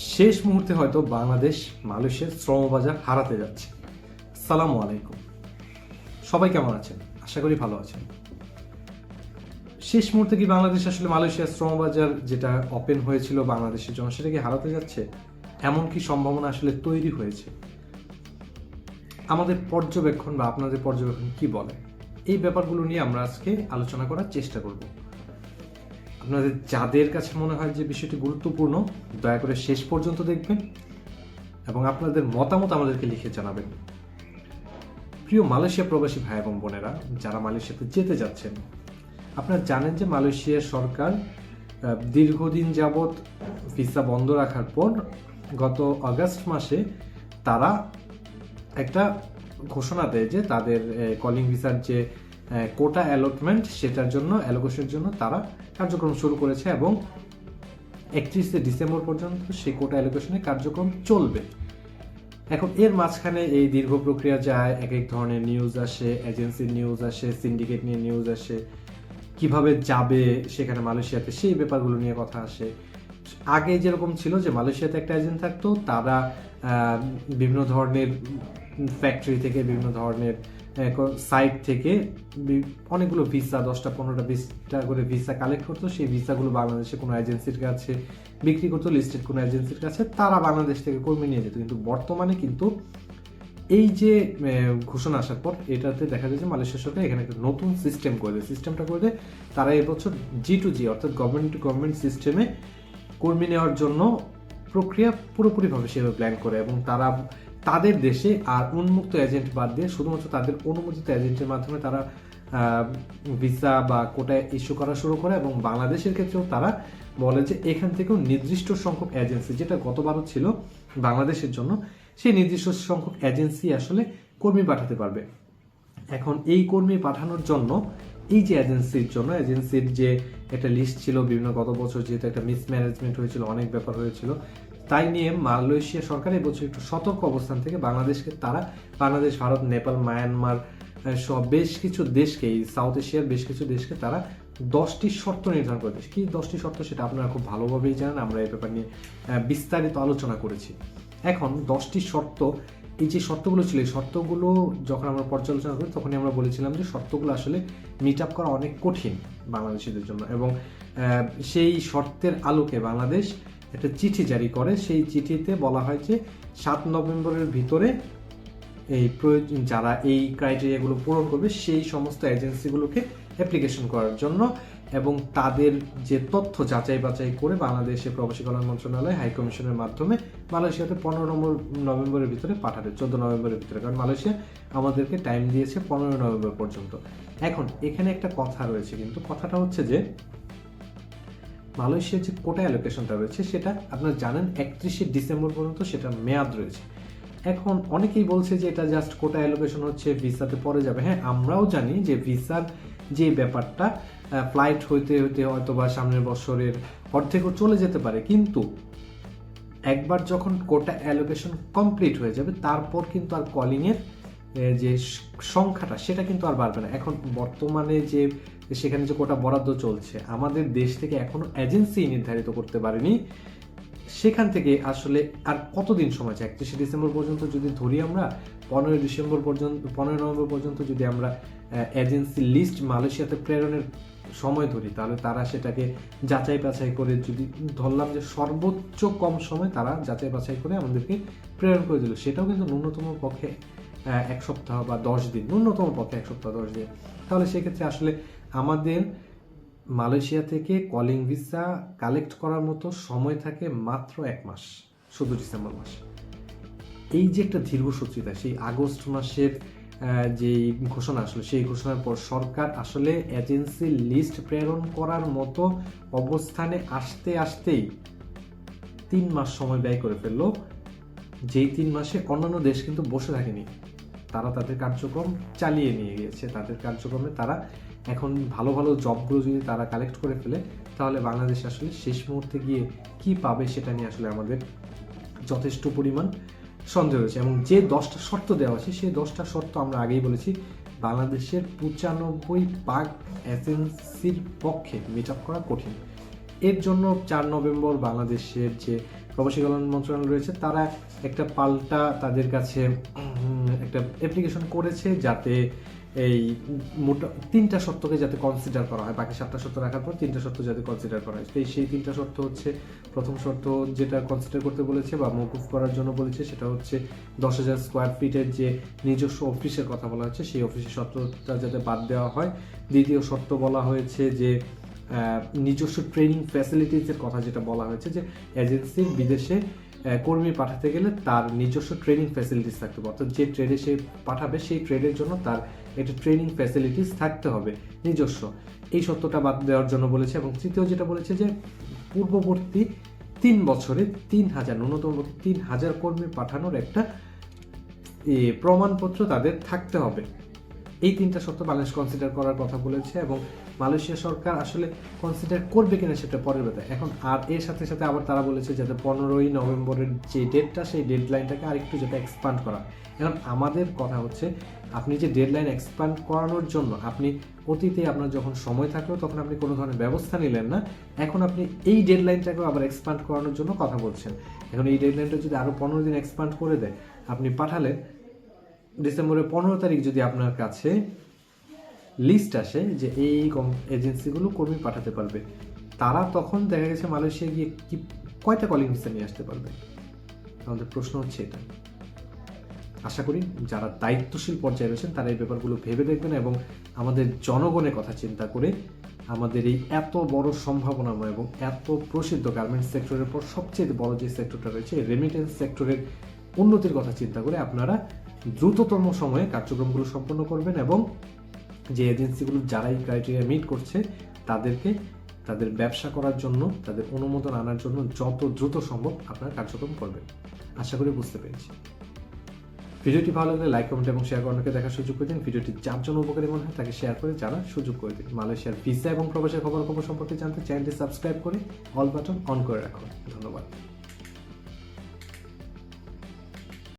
শেষ মুহূর্তে হয়তো বাংলাদেশ, মালয়েশিয়ার শ্রমবাজার হারাতে যাচ্ছে। সালামু আলাইকুম। সবাই কেমন আছেন? আশা করি ভালো আছেন। শেষ মুহূর্তে কি বাংলাদেশ আসলে মালয়েশিয়ার শ্রমবাজার যেটা ওপেন হয়েছিল বাংলাদেশের জন্য সেটা কি হারাতে যাচ্ছে? এমন কি সম্ভাবনা আসলে তৈরি হয়েছে? আমাদের পর্যবেক্ষণ বা আপনাদের পর্যবেক্ষণ কি বলে? এই ব্যাপারগুলো নিয়ে আমরা আজকে আলোচনা করার চেষ্টা করব। আপনাদের যাদের কাছে মনে হয় যে বিষয়টি গুরুত্বপূর্ণ, দয়া করে শেষ পর্যন্ত দেখবেন এবং আপনাদের মতামত আমাদেরকে লিখে জানাবেন। প্রিয় মালয়েশিয়া প্রবাসী ভাই এবং বোনেরা, যারা মালয়েশিয়াতে যেতে যাচ্ছেন, আপনারা জানেন যে মালয়েশিয়া সরকার দীর্ঘদিন যাবৎ ভিসা বন্ধ রাখার পর গত আগস্ট মাসে তারা একটা ঘোষণা দেয় যে তাদের কলিং ভিসার যে কোটা অ্যালটমেন্ট সেটার জন্য অ্যালোকেশনের জন্য তারা কার্যক্রম শুরু করেছে এবং একত্রিশে ডিসেম্বর পর্যন্ত সেই কোটা অ্যালোকেশনের কার্যক্রম চলবে। এখন এর মাঝখানে এই দীর্ঘ প্রক্রিয়া যায়, এক এক ধরনের নিউজ আসে এজেন্সির নিউজ আসে সিন্ডিকেট নিয়ে নিউজ আসে, কীভাবে যাবে সেখানে মালয়েশিয়াতে সেই ব্যাপারগুলো নিয়ে কথা আসে। আগে যেরকম ছিল যে মালয়েশিয়াতে একটা এজেন্ট থাকতো, তারা বিভিন্ন ধরনের ফ্যাক্টরি থেকে বিভিন্ন ধরনের সাইট থেকে অনেকগুলো ভিসা দশটা, পনেরোটা বিশটা করে ভিসা কালেক্ট করতো। সেই ভিসাগুলো বাংলাদেশে কোনো এজেন্সির কাছে বিক্রি করতো লিস্টেড কোনো এজেন্সির কাছে। তারা বাংলাদেশ থেকে কর্মী নিয়ে যেত। কিন্তু বর্তমানে কিন্তু এই যে ঘোষণা আসার পর এটাতে দেখা যায় যে মালয়েশিয়া সরকার এখানে একটা নতুন সিস্টেম করে দেয়। সিস্টেমটা করে দেয়, তারা এবছর জি টু জি অর্থাৎ গভর্নমেন্ট টু গভর্নমেন্ট সিস্টেমে কর্মী নেওয়ার জন্য প্রক্রিয়া পুরোপুরিভাবে সেভাবে প্ল্যান করে এবং তারা তাদের দেশে আর উন্মুক্ত এজেন্ট বাদ দিয়ে শুধুমাত্র তাদের অনুমোদিত এজেন্টের মাধ্যমে তারা ভিসা বা কোটায় ইস্যু করা শুরু করে এবং বাংলাদেশের ক্ষেত্রেও তারা বলে যে এখান থেকেও নির্দিষ্ট সংখ্যক এজেন্সি যেটা গতবারও ছিল বাংলাদেশের জন্য, সেই নির্দিষ্ট সংখ্যক এজেন্সি আসলে কর্মী পাঠাতে পারবে। এখন এই কর্মী পাঠানোর জন্য, এই যে এজেন্সির জন্য এজেন্সির যে একটা লিস্ট ছিল বিভিন্ন গত বছর যেহেতু একটা মিসম্যানেজমেন্ট হয়েছিল, অনেক ব্যাপার হয়েছিল তাই নিয়ে মালয়েশিয়া সরকার এবছর একটু সতর্ক অবস্থান থেকে বাংলাদেশকে তারা, বাংলাদেশ, ভারত, নেপাল, মায়ানমার সব বেশ কিছু দেশকে, এই সাউথ এশিয়ার বেশ কিছু দেশকে তারা দশটি শর্ত নির্ধারণ করে দিয়েছে। কি দশটি শর্ত সেটা আপনারা খুব ভালোভাবেই জানেন, আমরা এই ব্যাপার নিয়ে বিস্তারিত আলোচনা করেছি। এখন দশটি শর্ত, এই যে শর্তগুলো ছিল, এই শর্তগুলো যখন আমরা পর্যালোচনা করি, তখনই আমরা বলেছিলাম যে শর্তগুলো আসলে মিট আপ করা অনেক কঠিন বাংলাদেশিদের জন্য এবং সেই শর্তের আলোকে বাংলাদেশ একটা চিঠি জারি করে। সেই চিঠিতে বলা হয় যে, সাত নভেম্বরের ভিতরে এই প্রয়োজন যারা এই ক্রাইটেরিয়াগুলো পূরণ করবে, সেই সমস্ত এজেন্সিগুলোকে অ্যাপ্লিকেশন করার জন্য এবং তাদের যে তথ্য যাচাই বাছাই করে বাংলাদেশে প্রবাসী কল্যাণ মন্ত্রণালয় হাইকমিশনের মাধ্যমে মালয়েশিয়াতে পনেরো নম্বর, নভেম্বরের ভিতরে পাঠাবে, চোদ্দ নভেম্বরের ভিতরে। কারণ মালয়েশিয়া আমাদেরকে টাইম দিয়েছে পনেরো নভেম্বর পর্যন্ত। এখন, এখানে একটা কথা রয়েছে কিন্তু, কথাটা হচ্ছে যে মালয়েশিয়ার যে কোটা অ্যালোকেশনটা রয়েছে, সেটা আপনারা জানেন একত্রিশে ডিসেম্বর পর্যন্ত সেটা মেয়াদ রয়েছে। এখন অনেকেই বলছে যে এটা জাস্ট কোটা অ্যালোকেশন হচ্ছে, ভিসাতে পরে যাবে। হ্যাঁ আমরাও জানি যে ভিসার যে ব্যাপারটা ফ্লাইট হইতে হইতে হয়তো বা সামনের বছরের অর্ধেকও চলে যেতে পারে। কিন্তু একবার যখন কোটা অ্যালোকেশন কমপ্লিট হয়ে যাবে, তারপর কিন্তু আর কলিংয়ের যে সংখ্যাটা, সেটা কিন্তু আর বাড়বে না। এখন বর্তমানে যে, সেখানে যে কোটা বরাদ্দ চলছে, আমাদের দেশ থেকে এখনও এজেন্সি নির্ধারিত করতে পারেনি। সেখান থেকে আসলে আর কতদিন সময় আছে একত্রিশে ডিসেম্বর পর্যন্ত যদি ধরি আমরা, পনেরোই ডিসেম্বর পর্যন্ত পনেরো নভেম্বর পর্যন্ত যদি আমরা এজেন্সি লিস্ট মালয়েশিয়াতে প্রেরণের সময় ধরি, তাহলে তারা সেটাকে যাচাই বাছাই করে যদি ধরলাম যে সর্বোচ্চ কম সময় তারা যাচাই বাছাই করে আমাদেরকে প্রেরণ করে দিল। সেটাও কিন্তু ন্যূনতম পক্ষে এক সপ্তাহ বা দশ দিন, ন্যূনতম পক্ষে এক সপ্তাহ, দশ দিন। তাহলে সেক্ষেত্রে আসলে আমাদের মালয়েশিয়া থেকে কলিং ভিসা কালেক্ট করার মতো সময় থাকে মাত্র এক মাস শুধু ডিসেম্বর মাস। এই যে একটা দীর্ঘসূত্রিতা সেই আগস্ট মাসের যে ঘোষণা আসলো, সেই ঘোষণার পর সরকার আসলে এজেন্সি লিস্ট প্রেরণ করার মতো অবস্থানে আসতে, আসতেই তিন মাস সময় ব্যয় করে ফেলল যেই তিন মাসে অন্যান্য দেশ কিন্তু বসে থাকেনি, তারা তাদের কার্যক্রম চালিয়ে নিয়ে গিয়েছে। তাদের কার্যক্রমে তারা এখন ভালো ভালো জবগুলো যদি তারা কালেক্ট করে ফেলে, তাহলে বাংলাদেশ আসলে শেষ মুহূর্তে গিয়ে কি পাবে সেটা নিয়ে আসলে আমাদের যথেষ্ট পরিমাণ সন্দেহ রয়েছে। এবং যে দশটা শর্ত দেওয়া আছে, সেই দশটা শর্ত আমরা আগেই বলেছি, বাংলাদেশের পঁচানব্বই পাক এজেন্সির পক্ষে মিট আপ করা কঠিন। এর জন্য চার নভেম্বর বাংলাদেশের যে প্রবাসী কল্যাণ মন্ত্রণালয় রয়েছে, তারা একটা পাল্টা তাদের কাছে একটা অ্যাপ্লিকেশন করেছে যাতে এই মোটা, তিনটা শর্তকে যাতে কনসিডার করা হয়। বাকি সাতটা শর্ত রাখার পর তিনটা শর্ত যাতে কনসিডার করা হয়। তো সেই তিনটা শর্ত হচ্ছে, প্রথম শর্ত যেটা কনসিডার করতে বলেছে বা মৌকুফ করার জন্য বলেছে, সেটা হচ্ছে দশ হাজার স্কোয়ার ফিটের যে নিজস্ব অফিসের কথা বলা হচ্ছে, সেই অফিসের শর্তটা যাতে বাদ দেওয়া হয়। দ্বিতীয় শর্ত বলা হয়েছে যে নিজস্ব ট্রেনিং ফ্যাসিলিটিসের কথা যেটা বলা হয়েছে যে এজেন্সির বিদেশে কর্মী পাঠাতে গেলে তার নিজস্ব ট্রেনিং ফ্যাসিলিটিস থাকতে হবে। অর্থাৎ যে ট্রেডে সে পাঠাবে, সেই ট্রেডের জন্য তার একটা ট্রেনিং ফ্যাসিলিটিস থাকতে হবে, নিজস্ব। এই সত্যটা বাদ দেওয়ার জন্য বলেছে এবং তৃতীয় যেটা বলেছে যে পূর্ববর্তী তিন বছরে তিন হাজার, ন্যূনতম তিন হাজার কর্মী পাঠানোর একটা প্রমাণপত্র তাদের থাকতে হবে। এই তিনটা সত্য বাংলাদেশ কনসিডার করার কথা বলেছে এবং মালয়েশিয়া সরকার আসলে কনসিডার করবে কিনা সেটা পরের কথা এখন আর এর সাথে সাথে আবার তারা বলেছে যাতে পনেরোই নভেম্বরের যে ডেটটা সেই ডেডলাইনটাকে আরেকটু যাতে এক্সপান্ড করা এখন আমাদের কথা হচ্ছে, আপনি যে ডেডলাইন এক্সপান্ড করানোর জন্য আপনি অতীতে আপনার যখন সময় থাকল, তখন আপনি কোনো ধরনের ব্যবস্থা নিলেন না। এখন আপনি এই ডেডলাইনটাকেও আবার এক্সপান্ড করানোর জন্য কথা বলছেন। এখন এই ডেডলাইনটা যদি আরও পনেরো দিন এক্সপান্ড করে দেয়, আপনি পাঠালেন, ডিসেম্বরের পনেরো তারিখ যদি আপনার কাছে লিস্ট আসে যে এই এজেন্সিগুলো কর্মী পাঠাতে পারবে। তারা তখন দেখা গেছে মালয়েশিয়া গিয়ে কি, কয়টা কলিং ভিসা নিয়ে আসতে পারবে? আমাদের প্রশ্ন হচ্ছে এটা। আশা করি যারা দায়িত্বশীল পর্যায়ে রয়েছেন, তারা এই ব্যাপারগুলো ভেবে দেখবেন এবং আমাদের জনগণের কথা চিন্তা করে আমাদের এই এত বড় সম্ভাবনাময় এবং এত প্রসিদ্ধ গার্মেন্টস সেক্টরের পর সবচেয়ে বড় যে সেক্টরটা রয়েছে রেমিটেন্স সেক্টরের উন্নতির কথা চিন্তা করে আপনারা দ্রুততম সময়ে কার্যক্রমগুলো সম্পন্ন করবেন এবং যে এজেন্সিগুলো যারা এই ক্রাইটেরিয়া মিট করছে, তাদেরকে তাদের ব্যবসা করার জন্য, তাদের অনুমোদন আনার জন্য যত দ্রুত সম্ভব আপনার কার্যক্রম করবেন। আশা করি বুঝতে পেরেছি। ভিডিওটি ভালো লাগলে লাইক কমেন্ট এবং শেয়ার করানোকে দেখার সুযোগ করে দিন। ভিডিওটি যার জন্য উপকারী মনে হয় তাকে শেয়ার করে জানার সুযোগ করে দিন। মালয়েশিয়ার ভিসা এবং প্রবাসের খবর খবর সম্পর্কে জানতে চ্যানেলটি সাবস্ক্রাইব করে অল বাটন অন করে রাখুন। ধন্যবাদ।